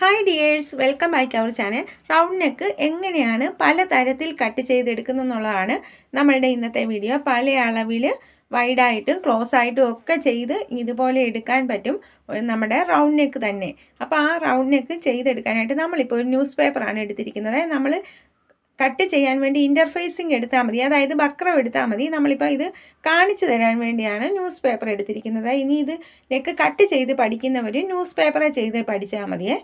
Hi dears welcome back our channel round neck എങ്ങനെയാണ് പല തരത്തിൽ കട്ട് ചെയ്തെടുക്കുന്നെന്നുള്ളതാണ് നമ്മളുടെ ഇന്നത്തെ വീഡിയോ പല അളവിൽ വൈഡായിട്ടും ക്ലോസ് ആയിട്ടും ഒക്കെ ചെയ്ത് ഇതുപോലെ എടുക്കാൻ പറ്റും നമ്മുടെ റൗണ്ട് നെക്ക് തന്നെ. അപ്പോൾ ആ റൗണ്ട് നെക്ക് ചെയ്തെടുക്കാനായിട്ട് നമ്മളിപ്പോൾ ഒരു ന്യൂസ് പേപ്പറാണ് എടുത്തിരിക്കുന്നത്. നമ്മൾ കട്ട് ചെയ്യാൻ വേണ്ടി ഇന്റർഫേസിങ് എടുത്താൽ മതി. അതായത് ബക്രം എടുത്താൽ മതി. നമ്മളിപ്പോൾ ഇത് കാണിച്ചു തരാൻ വേണ്ടിയാണ് ന്യൂസ് പേപ്പർ എടുത്തിരിക്കുന്നത്. ഇനി ഇത് നെക്ക് കട്ട് ചെയ്ത് പഠിക്കുന്നവർ ന്യൂസ് പേപ്പറെ ചെയ്ത് പഠിച്ചാൽ മതിയേ.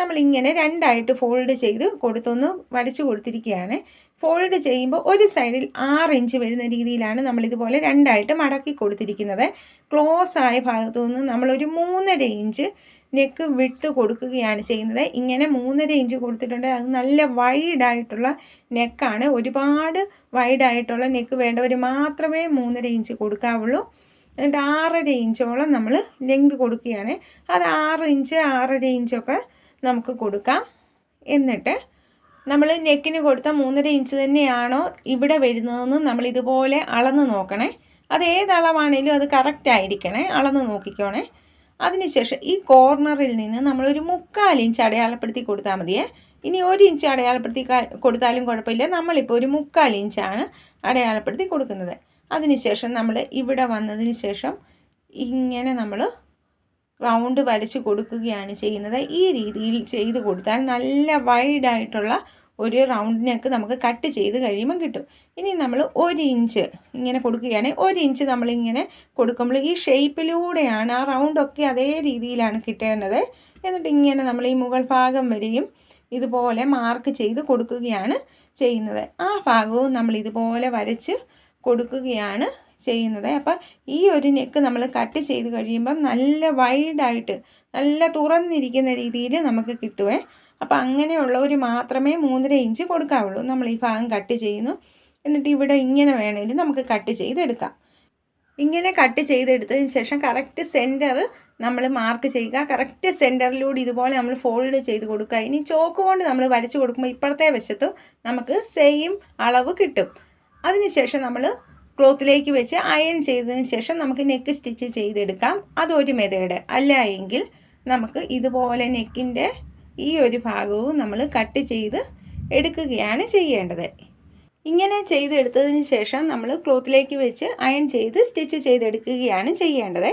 നമ്മളിങ്ങനെ രണ്ടായിട്ട് ഫോൾഡ് ചെയ്ത് കൊടുത്തൊന്ന് വരച്ചു കൊടുത്തിരിക്കുകയാണ്. ഫോൾഡ് ചെയ്യുമ്പോൾ ഒരു സൈഡിൽ ആറ് ഇഞ്ച് വരുന്ന രീതിയിലാണ് നമ്മളിതുപോലെ രണ്ടായിട്ട് മടക്കി കൊടുത്തിരിക്കുന്നത്. ക്ലോസ് ആയ ഭാഗത്തു നിന്ന് നമ്മളൊരു മൂന്നര ഇഞ്ച് നെക്ക് വിട്ട് കൊടുക്കുകയാണ് ചെയ്യുന്നത്. ഇങ്ങനെ മൂന്നര ഇഞ്ച് കൊടുത്തിട്ടുണ്ട്. അത് നല്ല വൈഡായിട്ടുള്ള നെക്കാണ്. ഒരുപാട് വൈഡായിട്ടുള്ള നെക്ക് വേണ്ടവർ മാത്രമേ മൂന്നര ഇഞ്ച് കൊടുക്കാവുള്ളൂ. എന്നിട്ട് ആറര ഇഞ്ചോളം നമ്മൾ ലെങ്ത് കൊടുക്കുകയാണ്. അത് ആറ് ഇഞ്ച് ആറര ഇഞ്ചൊക്കെ നമുക്ക് കൊടുക്കാം. എന്നിട്ട് നമ്മൾ നെക്കിന് കൊടുത്ത മൂന്നര ഇഞ്ച് തന്നെയാണോ ഇവിടെ വരുന്നതെന്ന് നമ്മൾ ഇതുപോലെ അളന്ന് നോക്കണേ. അത് ഏത് അളവാണേലും അത് കറക്റ്റ് ആയിരിക്കണേ. അളന്ന് നോക്കിക്കോണേ. അതിനുശേഷം ഈ കോർണറിൽ നിന്ന് നമ്മളൊരു മുക്കാൽ ഇഞ്ച് അടയാളപ്പെടുത്തി കൊടുത്താൽ മതിയേ. ഇനി ഒരു ഇഞ്ച് അടയാളപ്പെടുത്തി കൊടുത്താലും കുഴപ്പമില്ല. നമ്മളിപ്പോൾ ഒരു മുക്കാൽ ഇഞ്ചാണ് അടയാളപ്പെടുത്തി കൊടുക്കുന്നത്. അതിനുശേഷം നമ്മൾ ഇവിടെ വന്നതിന് ശേഷം ഇങ്ങനെ നമ്മൾ റൗണ്ട് വലിച്ചു കൊടുക്കുകയാണ് ചെയ്യുന്നത്. ഈ രീതിയിൽ ചെയ്ത് കൊടുത്താൽ നല്ല വൈഡായിട്ടുള്ള ഒരു റൗണ്ട് നെക്ക് നമുക്ക് കട്ട് ചെയ്ത് കഴിയുമ്പം കിട്ടും. ഇനി നമ്മൾ ഒരു ഇഞ്ച് ഇങ്ങനെ കൊടുക്കുകയാണെങ്കിൽ ഒരു ഇഞ്ച് നമ്മളിങ്ങനെ കൊടുക്കുമ്പോൾ ഈ ഷേപ്പിലൂടെയാണ് ആ റൗണ്ടൊക്കെ അതേ രീതിയിലാണ് കിട്ടേണ്ടത്. എന്നിട്ട് ഇങ്ങനെ നമ്മൾ ഈ മുകൾ ഭാഗം വരെയും ഇതുപോലെ മാർക്ക് ചെയ്ത് കൊടുക്കുകയാണ് ചെയ്യുന്നത്. ആ ഭാഗവും നമ്മൾ ഇതുപോലെ വരച്ച് കൊടുക്കുകയാണ് ചെയ്യുന്നത്. അപ്പം ഈ ഒരു നെക്ക് നമ്മൾ കട്ട് ചെയ്ത് കഴിയുമ്പം നല്ല വൈഡായിട്ട് നല്ല തുറന്നിരിക്കുന്ന രീതിയിൽ നമുക്ക് കിട്ടുവേ. അപ്പം അങ്ങനെയുള്ളവർ മാത്രമേ മൂന്നര ഇഞ്ച് കൊടുക്കാവുള്ളൂ. നമ്മൾ ഈ ഭാഗം കട്ട് ചെയ്യുന്നു. എന്നിട്ട് ഇവിടെ ഇങ്ങനെ വേണമെങ്കിൽ നമുക്ക് കട്ട് ചെയ്തെടുക്കാം. ഇങ്ങനെ കട്ട് ചെയ്തെടുത്തതിന് ശേഷം കറക്റ്റ് സെന്റർ നമ്മൾ മാർക്ക് ചെയ്യുക. കറക്റ്റ് സെന്ററിലൂടെ ഇതുപോലെ നമ്മൾ ഫോൾഡ് ചെയ്ത് കൊടുക്കുക. ഇനി ചോക്ക് കൊണ്ട് നമ്മൾ വരച്ച് കൊടുക്കുമ്പോൾ ഇപ്പുറത്തെ വശത്തും നമുക്ക് സെയിം അളവ് കിട്ടും. അതിനുശേഷം നമ്മൾ ക്ലോത്തിലേക്ക് വെച്ച് അയൺ ചെയ്തതിന് ശേഷം നമുക്ക് നെക്ക് സ്റ്റിച്ച് ചെയ്തെടുക്കാം. അതൊരു മെതേഡ് അല്ല എങ്കിൽ നമുക്ക് ഇതുപോലെ നെക്കിന്റെ ഈ ഒരു ഭാഗവും നമ്മൾ കട്ട് ചെയ്ത് എടുക്കുകയാണ് ചെയ്യേണ്ടത്. ഇങ്ങനെ ചെയ്തെടുത്തതിന് ശേഷം നമ്മൾ ക്ലോത്തിലേക്ക് വെച്ച് അയൺ ചെയ്ത് സ്റ്റിച്ച് ചെയ്തെടുക്കുകയാണ് ചെയ്യേണ്ടത്.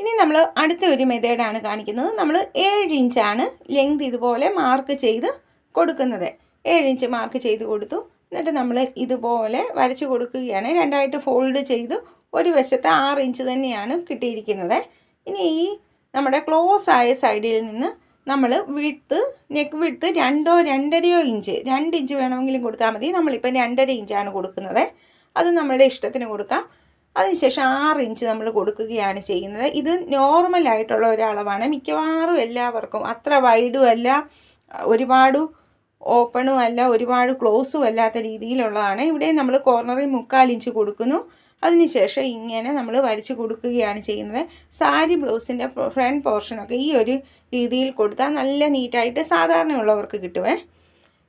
ഇനി നമ്മൾ അടുത്ത ഒരു മെത്തേഡാണ് കാണിക്കുന്നത്. നമ്മൾ ഏഴ് ഇഞ്ചാണ് ലെങ്ത് ഇതുപോലെ മാർക്ക് ചെയ്ത് കൊടുക്കുന്നത്. ഏഴ് ഇഞ്ച് മാർക്ക് ചെയ്ത് കൊടുത്തു. എന്നിട്ട് നമ്മൾ ഇതുപോലെ വരച്ച് കൊടുക്കുകയാണ്. രണ്ടായിട്ട് ഫോൾഡ് ചെയ്ത് ഒരു വശത്ത് ആറ് ഇഞ്ച് തന്നെയാണ് കിട്ടിയിരിക്കുന്നത്. ഇനി ഈ നമ്മുടെ ക്ലോസ് ആയ സൈഡിൽ നിന്ന് നമ്മൾ വിട്ട് നെക്ക് വിട്ട് രണ്ടോ രണ്ടരയോ ഇഞ്ച് രണ്ട് ഇഞ്ച് വേണമെങ്കിലും കൊടുത്താൽ മതി. നമ്മളിപ്പോൾ രണ്ടര ഇഞ്ചാണ് കൊടുക്കുന്നത്. അത് നമ്മുടെ ഇഷ്ടത്തിന് കൊടുക്കാം. അതിനുശേഷം ആറ് ഇഞ്ച് നമ്മൾ കൊടുക്കുകയാണ് ചെയ്യുന്നത്. ഇത് നോർമലായിട്ടുള്ള ഒരളവാണ്. മിക്കവാറും എല്ലാവർക്കും അത്ര വൈഡും അല്ല ഒരുപാട് ഓപ്പണും അല്ല ഒരുപാട് ക്ലോസും അല്ലാത്ത രീതിയിലുള്ളതാണ്. ഇവിടെ നമ്മൾ കോർണറിൽ മുക്കാൽ ഇഞ്ച് കൊടുക്കുന്നു. അതിനുശേഷം ഇങ്ങനെ നമ്മൾ വരച്ച് കൊടുക്കുകയാണ് ചെയ്യുന്നത്. സാരി ബ്ലൗസിന്റെ ഫ്രണ്ട് പോർഷനൊക്കെ ഈ ഒരു രീതിയിൽ കൊടുത്താൽ നല്ല നീറ്റായിട്ട് സാധാരണയുള്ളവർക്ക് കിട്ടുമേ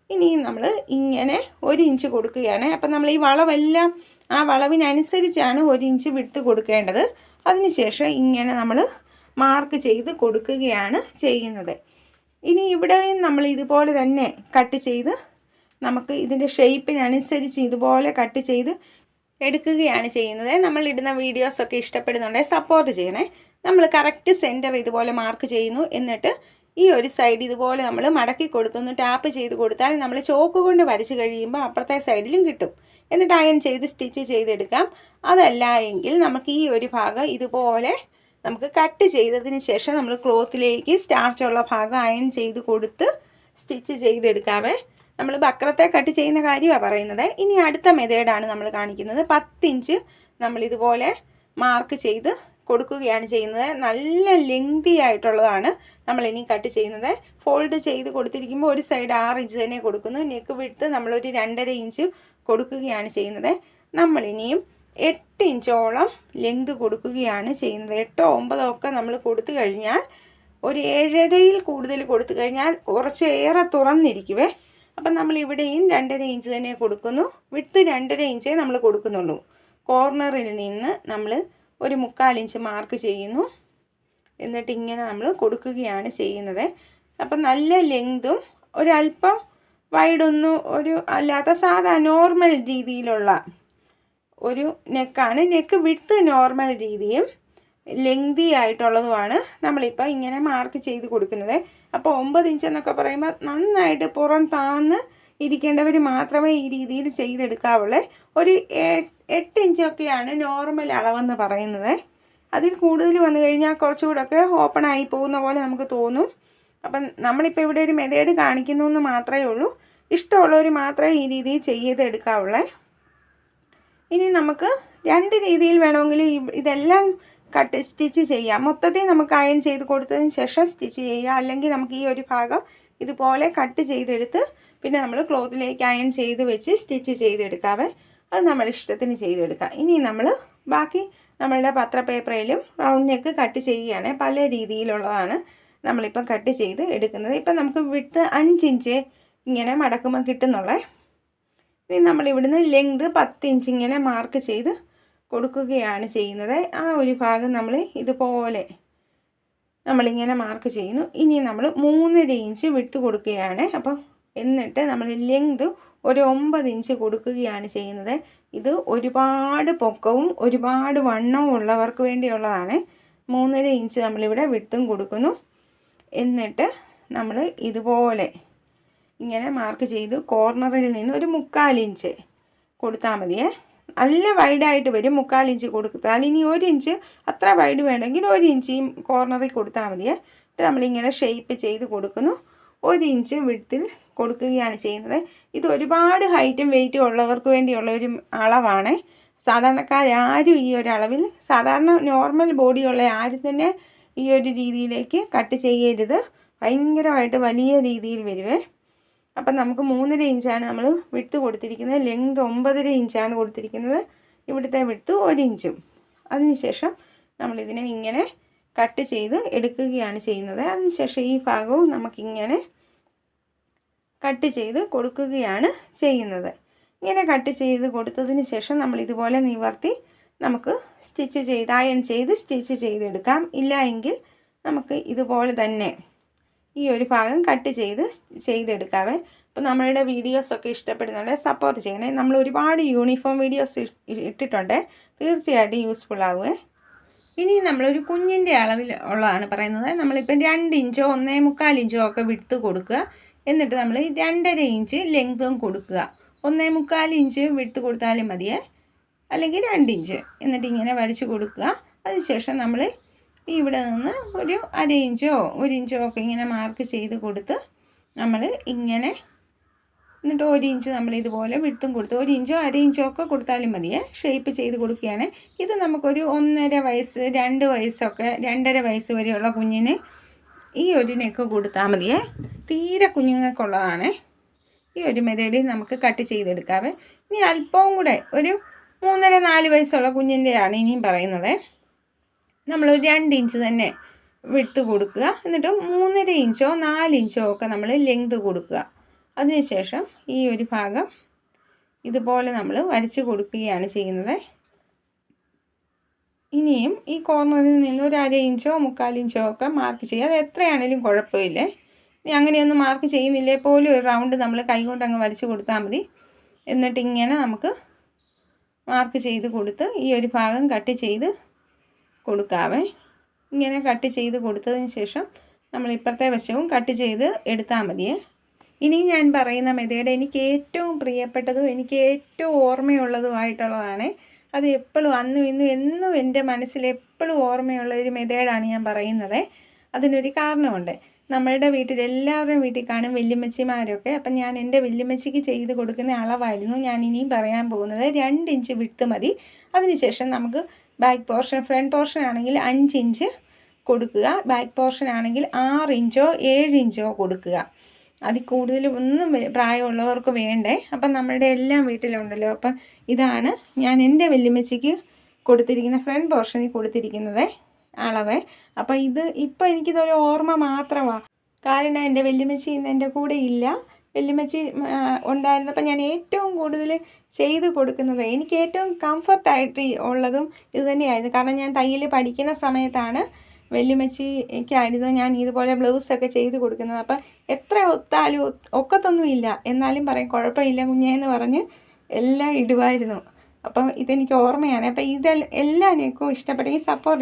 ഇനി നമ്മൾ ഇങ്ങനെ ഒരു ഇഞ്ച് കൊടുക്കുകയാണ്. അപ്പം നമ്മൾ ഈ വളവെല്ലാം ആ വളവിനനുസരിച്ചാണ് ഒരു ഇഞ്ച് വിട്ട് കൊടുക്കേണ്ടത്. അതിനുശേഷം ഇങ്ങനെ നമ്മൾ മാർക്ക് ചെയ്ത് കൊടുക്കുകയാണ് ചെയ്യുന്നത്. ഇനി ഇവിടെയും നമ്മൾ ഇതുപോലെ തന്നെ കട്ട് ചെയ്ത് നമുക്ക് ഇതിന്റെ ഷേപ്പിനനുസരിച്ച് ഇതുപോലെ കട്ട് ചെയ്ത് എടുക്കുകയാണ് ചെയ്യുന്നത്. നമ്മൾ ഇടുന്ന വീഡിയോസൊക്കെ ഇഷ്ടപ്പെടുന്നുണ്ടെങ്കിൽ സപ്പോർട്ട് ചെയ്യണേ. നമ്മൾ കറക്റ്റ് സെന്റർ ഇതുപോലെ മാർക്ക് ചെയ്യുന്നു. എന്നിട്ട് ഈ ഒരു സൈഡ് ഇതുപോലെ നമ്മൾ മടക്കി കൊടുത്തൊന്ന് ടാപ്പ് ചെയ്ത് കൊടുത്താൽ നമ്മൾ ചോക്ക് കൊണ്ട് വരച്ച് കഴിയുമ്പോൾ അപ്പുറത്തെ സൈഡിലും കിട്ടും. എന്നിട്ട് അയൺ ചെയ്ത് സ്റ്റിച്ച് ചെയ്തെടുക്കാം. അതല്ല എങ്കിൽ നമുക്ക് ഈ ഒരു ഭാഗം ഇതുപോലെ നമുക്ക് കട്ട് ചെയ്തതിന് ശേഷം നമ്മൾ ക്ലോത്തിലേക്ക് സ്റ്റാർച്ചുള്ള ഭാഗം അയൺ ചെയ്ത് കൊടുത്ത് സ്റ്റിച്ച് ചെയ്തെടുക്കാവേ. നമ്മൾ ബക്രത്തെ കട്ട് ചെയ്യുന്ന കാര്യമാണ് പറയുന്നത്. ഇനി അടുത്ത മെതേഡാണ് നമ്മൾ കാണിക്കുന്നത്. പത്തിഞ്ച് നമ്മൾ ഇതുപോലെ മാർക്ക് ചെയ്ത് കൊടുക്കുകയാണ് ചെയ്യുന്നത്. നല്ല ലെങ്തി ആയിട്ടുള്ളതാണ് നമ്മൾ ഇനി കട്ട് ചെയ്യുന്നത്. ഫോൾഡ് ചെയ്ത് കൊടുത്തിരിക്കുമ്പോൾ ഒരു സൈഡ് ആറ് ഇഞ്ച് തന്നെ കൊടുക്കുന്നു. നെക്ക് വിടുത്ത് നമ്മളൊരു രണ്ടര ഇഞ്ച് കൊടുക്കുകയാണ് ചെയ്യുന്നത്. നമ്മളിനിയും എട്ട് ഇഞ്ചോളം ലെങ്ത് കൊടുക്കുകയാണ് ചെയ്യുന്നത്. എട്ടോ ഒമ്പതോ ഒക്കെ നമ്മൾ കൊടുത്തു കഴിഞ്ഞാൽ ഒരു ഏഴരയിൽ കൂടുതൽ കൊടുത്തു കഴിഞ്ഞാൽ കുറച്ച് ഏറെ തുറന്നിരിക്കുവേ. അപ്പം നമ്മൾ ഇവിടെയും രണ്ടര ഇഞ്ച് തന്നെ കൊടുക്കുന്നു. വിട്ട് രണ്ടര ഇഞ്ചേ നമ്മൾ കൊടുക്കുന്നുള്ളൂ. കോർണറിൽ നിന്ന് നമ്മൾ ഒരു മുക്കാൽ ഇഞ്ച് മാർക്ക് ചെയ്യുന്നു. എന്നിട്ട് ഇങ്ങനെ നമ്മൾ കൊടുക്കുകയാണ് ചെയ്യുന്നത്. അപ്പം നല്ല ലെങ്തും ഒരല്പം വൈഡൊന്നും ഒരു അല്ലാത്ത സാധാ നോർമൽ രീതിയിലുള്ള ഒരു നെക്കാണ്. നെക്ക് വിട്ട് നോർമൽ രീതിയും ലെങ്തി ആയിട്ടുള്ളതുമാണ് നമ്മളിപ്പോൾ ഇങ്ങനെ മാർക്ക് ചെയ്ത് കൊടുക്കുന്നത്. അപ്പോൾ ഒമ്പത് ഇഞ്ച് എന്നൊക്കെ പറയുമ്പോൾ നന്നായിട്ട് പുറം താന്ന് ഇരിക്കേണ്ടവർ മാത്രമേ ഈ രീതിയിൽ ചെയ്തെടുക്കാവുള്ളൂ. ഒരു എട്ട് ഇഞ്ചൊക്കെയാണ് നോർമൽ അളവെന്ന് പറയുന്നത്. അതിൽ കൂടുതൽ വന്നു കഴിഞ്ഞാൽ കുറച്ചുകൂടെ ഒക്കെ ഓപ്പൺ ആയി പോകുന്ന പോലെ നമുക്ക് തോന്നും. അപ്പം നമ്മളിപ്പോൾ ഇവിടെ ഒരു മെതേഡ് കാണിക്കുന്നു എന്ന് മാത്രമേ ഉള്ളൂ. ഇഷ്ടമുള്ളവർ മാത്രമേ ഈ രീതിയിൽ ചെയ്തെടുക്കാവുള്ളേ. ഇനി നമുക്ക് രണ്ട് രീതിയിൽ വേണമെങ്കിൽ ഇതെല്ലാം കട്ട് സ്റ്റിച്ച് ചെയ്യാം. മൊത്തത്തിൽ നമുക്ക് അയൺ ചെയ്ത് കൊടുത്തതിന് ശേഷം സ്റ്റിച്ച് ചെയ്യാം അല്ലെങ്കിൽ നമുക്ക് ഈ ഒരു ഭാഗം ഇതുപോലെ കട്ട് ചെയ്തെടുത്ത് പിന്നെ നമ്മൾ ക്ലോത്തിലേക്ക് അയൺ ചെയ്ത് വെച്ച് സ്റ്റിച്ച് ചെയ്തെടുക്കാവേ. അത് നമ്മുടെ ഇഷ്ടത്തിന് ചെയ്തെടുക്കാം. ഇനി നമ്മൾ ബാക്കി നമ്മളുടെ പത്രപേപ്പറിലും റൗണ്ട് നെക്ക് കട്ട് ചെയ്യുകയാണ്. പല രീതിയിലുള്ളതാണ് നമ്മളിപ്പം കട്ട് ചെയ്ത് എടുക്കുന്നത്. ഇപ്പം നമുക്ക് വിട്ട് അഞ്ചിഞ്ച് ഇങ്ങനെ മടക്കുമ്പോൾ കിട്ടുന്നുള്ളേ. ഇനി നമ്മൾ ഇവിടുന്ന് ലെങ്ത് പത്ത് ഇഞ്ച് ഇങ്ങനെ മാർക്ക് ചെയ്ത് കൊടുക്കുകയാണ് ചെയ്യുന്നത്. ആ ഒരു ഭാഗം നമ്മൾ ഇതുപോലെ നമ്മളിങ്ങനെ മാർക്ക് ചെയ്യുന്നു. ഇനി നമ്മൾ മൂന്നര ഇഞ്ച് വിട്ട് കൊടുക്കുകയാണ്. അപ്പോൾ എന്നിട്ട് നമ്മൾ ലെങ്ത് ഒരു ഒമ്പത് ഇഞ്ച് കൊടുക്കുകയാണ് ചെയ്യുന്നത്. ഇത് ഒരുപാട് പൊക്കവും ഒരുപാട് വണ്ണവും ഉള്ളവർക്ക് വേണ്ടിയുള്ളതാണ്. മൂന്നര ഇഞ്ച് നമ്മളിവിടെ വിട്ടും കൊടുക്കുന്നു. എന്നിട്ട് നമ്മൾ ഇതുപോലെ ഇങ്ങനെ മാർക്ക് ചെയ്ത് കോർണറിൽ നിന്ന് ഒരു മുക്കാൽ ഇഞ്ച് കൊടുത്താൽ മതിയേ നല്ല വൈഡായിട്ട് വരും മുക്കാൽ ഇഞ്ച് കൊടുത്താൽ ഇനി ഒരു ഇഞ്ച് അത്ര വൈഡ് വേണമെങ്കിൽ ഒരു ഇഞ്ച് ഈ കോർണറിൽ കൊടുത്താൽ മതിയേ നമ്മളിങ്ങനെ ഷേപ്പ് ചെയ്ത് കൊടുക്കുന്നു. ഒരു ഇഞ്ച് വിടുത്തിൽ കൊടുക്കുകയാണ് ചെയ്യുന്നത്. ഇത് ഒരുപാട് ഹൈറ്റും വെയിറ്റും ഉള്ളവർക്ക് വേണ്ടിയുള്ള ഒരു അളവാണ്. സാധാരണക്കാരും ഈ ഒരു അളവിൽ സാധാരണ നോർമൽ ബോഡിയുള്ള ആരും തന്നെ ഈ ഒരു രീതിയിലേക്ക് കട്ട് ചെയ്യരുത്. ഭയങ്കരമായിട്ട് വലിയ രീതിയിൽ വരുവേ അപ്പം നമുക്ക് മൂന്നര ഇഞ്ചാണ് നമ്മൾ വിട്ട് കൊടുത്തിരിക്കുന്നത്. ലെങ്ത് ഒമ്പതര ഇഞ്ചാണ് കൊടുത്തിരിക്കുന്നത്. ഇവിടുത്തെ വിട്ട് ഒരു ഇഞ്ചും. അതിനുശേഷം നമ്മളിതിനെ ഇങ്ങനെ കട്ട് ചെയ്ത് എടുക്കുകയാണ് ചെയ്യുന്നത്. അതിനുശേഷം ഈ ഭാഗവും നമുക്കിങ്ങനെ കട്ട് ചെയ്ത് കൊടുക്കുകയാണ് ചെയ്യുന്നത്. ഇങ്ങനെ കട്ട് ചെയ്ത് കൊടുത്തതിന് ശേഷം നമ്മൾ ഇതുപോലെ നിവർത്തി നമുക്ക് സ്റ്റിച്ച് ചെയ്ത് അയൺ ചെയ്ത് സ്റ്റിച്ച് ചെയ്തെടുക്കാം. ഇല്ല നമുക്ക് ഇതുപോലെ തന്നെ ഈ ഒരു ഭാഗം കട്ട് ചെയ്ത് ചെയ്തെടുക്കാവേ. അപ്പോൾ നമ്മളുടെ വീഡിയോസൊക്കെ ഇഷ്ടപ്പെടുന്നുണ്ട് സപ്പോർട്ട് ചെയ്യണേ. നമ്മൾ ഒരുപാട് യൂണിഫോം വീഡിയോസ് ഇട്ടിട്ടുണ്ട്. തീർച്ചയായിട്ടും യൂസ്ഫുൾ ആവുമേ ഇനി നമ്മളൊരു കുഞ്ഞിന്റെ അളവിൽ ഉള്ളതാണ് പറയുന്നത്. നമ്മളിപ്പം രണ്ട് ഇഞ്ചോ ഒന്നേ മുക്കാൽ ഇഞ്ചോ ഒക്കെ വിട്ട് കൊടുക്കുക. എന്നിട്ട് നമ്മൾ രണ്ടര ഇഞ്ച് ലെങ്തും കൊടുക്കുക. ഒന്നേ മുക്കാൽ ഇഞ്ച് വിട്ട് കൊടുത്താലും മതിയേ. അല്ലെങ്കിൽ രണ്ട് ഇഞ്ച്. എന്നിട്ട് ഇങ്ങനെ വലിച്ചു കൊടുക്കുക. അതിനുശേഷം നമ്മൾ ഇവിടെ നിന്ന് ഒരു അര ഇഞ്ചോ ഒരു ഇഞ്ചോ ഒക്കെ ഇങ്ങനെ മാർക്ക് ചെയ്ത് കൊടുത്ത് നമ്മൾ ഇങ്ങനെ എന്നിട്ട് ഒരു ഇഞ്ച് നമ്മൾ ഇതുപോലെ വിടുത്തും കൊടുത്ത് ഒരു ഇഞ്ചോ അര ഇഞ്ചോ ഒക്കെ കൊടുത്താലും മതിയേ ഷേപ്പ് ചെയ്ത് കൊടുക്കുകയാണ്. ഇത് നമുക്കൊരു ഒന്നര വയസ്സ് രണ്ട് വയസ്സൊക്കെ രണ്ടര വയസ്സ് വരെയുള്ള കുഞ്ഞിന് ഈ ഒരു നെക്ക് കൊടുത്താൽ മതിയേ തീരെ കുഞ്ഞുങ്ങൾക്കുള്ളതാണ്. ഈ ഒരു മെതേഡിൽ നമുക്ക് കട്ട് ചെയ്തെടുക്കാവേ. ഇനി അല്പവും കൂടെ ഒരു മൂന്നര നാല് വയസ്സുള്ള കുഞ്ഞിന്റെയാണ് ഇനിയും പറയുന്നത്. നമ്മൾ രണ്ട് ഇഞ്ച് തന്നെ വിട്ട് കൊടുക്കുക. എന്നിട്ട് മൂന്നര ഇഞ്ചോ നാല് ഇഞ്ചോ ഒക്കെ നമ്മൾ ലെങ്ത് കൊടുക്കുക. അതിനുശേഷം ഈ ഒരു ഭാഗം ഇതുപോലെ നമ്മൾ വരച്ച് കൊടുക്കുകയാണ് ചെയ്യുന്നത്. ഇനിയും ഈ കോർണറിൽ നിന്ന് ഒരു അര ഇഞ്ചോ മുക്കാൽ ഇഞ്ചോ ഒക്കെ മാർക്ക് ചെയ്യുക. അത് എത്രയാണേലും കുഴപ്പമില്ലേ. ഇനി അങ്ങനെയൊന്നും മാർക്ക് ചെയ്യുന്നില്ലേ പോലും ഒരു റൗണ്ട് നമ്മൾ കൈകൊണ്ട് അങ്ങ് വരച്ച് കൊടുത്താൽ മതി. എന്നിട്ട് ഇങ്ങനെ നമുക്ക് മാർക്ക് ചെയ്ത് കൊടുത്ത് ഈ ഒരു ഭാഗം കട്ട് ചെയ്ത് കൊടുക്കാവേ. ഇങ്ങനെ കട്ട് ചെയ്ത് കൊടുത്തതിന് ശേഷം നമ്മൾ ഇപ്പുറത്തെ വശവും കട്ട് ചെയ്ത് എടുത്താൽ മതിയേ. ഇനി ഞാൻ പറയുന്ന മെതേഡ് എനിക്ക് ഏറ്റവും പ്രിയപ്പെട്ടതും എനിക്ക് ഏറ്റവും ഓർമ്മയുള്ളതുമായിട്ടുള്ളതാണ്. അത് എപ്പോഴും അന്നും ഇന്നും എന്നും എന്റെ മനസ്സിൽ എപ്പോഴും ഓർമ്മയുള്ള ഒരു മെതേഡാണ് ഞാൻ പറയുന്നത്. അതിനൊരു കാരണമുണ്ട്. നമ്മളുടെ വീട്ടിൽ എല്ലാവരുടെയും വീട്ടിൽ കാണും വല്യമ്മച്ചിമാരൊക്കെ. അപ്പം ഞാൻ എന്റെ വല്യമ്മച്ചിക്ക് ചെയ്ത് കൊടുക്കുന്ന അളവായിരുന്നു ഞാൻ ഇനിയും പറയാൻ പോകുന്നത്. രണ്ട് ഇഞ്ച് വിട്ട് മതി. അതിനുശേഷം നമുക്ക് ബാക്ക് പോർഷൻ ഫ്രണ്ട് പോർഷൻ ആണെങ്കിൽ അഞ്ച് ഇഞ്ച് കൊടുക്കുക. ബാക്ക് പോർഷൻ ആണെങ്കിൽ ആറ് ഇഞ്ചോ ഏഴ് ഇഞ്ചോ കൊടുക്കുക. അതിൽ കൂടുതൽ ഒന്നും പ്രായമുള്ളവർക്ക് വേണ്ടേ. അപ്പം നമ്മളുടെ എല്ലാം വീട്ടിലുണ്ടല്ലോ. അപ്പം ഇതാണ് ഞാൻ എന്റെ വല്യമ്മച്ചിക്ക് കൊടുത്തിരിക്കുന്ന ഫ്രണ്ട് പോർഷനിൽ കൊടുത്തിരിക്കുന്നത് അളവ്. അപ്പം ഇത് ഇപ്പം എനിക്കിതൊരു ഓർമ്മ മാത്രമാണ് കാരണം എന്റെ വെല്ലുമച്ചി ഇന്ന് എന്റെ കൂടെ ഇല്ല. വല്യമ്മച്ചി ഉണ്ടായിരുന്നപ്പോൾ ഞാൻ ഏറ്റവും കൂടുതൽ ചെയ്ത് കൊടുക്കുന്നത് എനിക്ക് ഏറ്റവും കംഫർട്ടായിട്ട് ഉള്ളതും ഇത് തന്നെയായിരുന്നു. കാരണം ഞാൻ തയ്യൽ പഠിക്കുന്ന സമയത്താണ് വല്യമ്മച്ചിക്കായിരുന്നു ഞാൻ ഇതുപോലെ ബ്ലൗസൊക്കെ ചെയ്ത് കൊടുക്കുന്നത്. അപ്പം എത്ര ഒത്താലും ഒത്ത് ഒക്കത്തൊന്നുമില്ല. എന്നാലും പറയും കുഴപ്പമില്ല കുഞ്ഞേ എന്ന് പറഞ്ഞ് എല്ലാം ഇടുമായിരുന്നു. അപ്പം ഇതെനിക്ക് ഓർമ്മയാണ്. അപ്പം ഇതെല്ലാം എനിക്കും ഇഷ്ടപ്പെട്ടെങ്കിൽ സപ്പോർട്ട്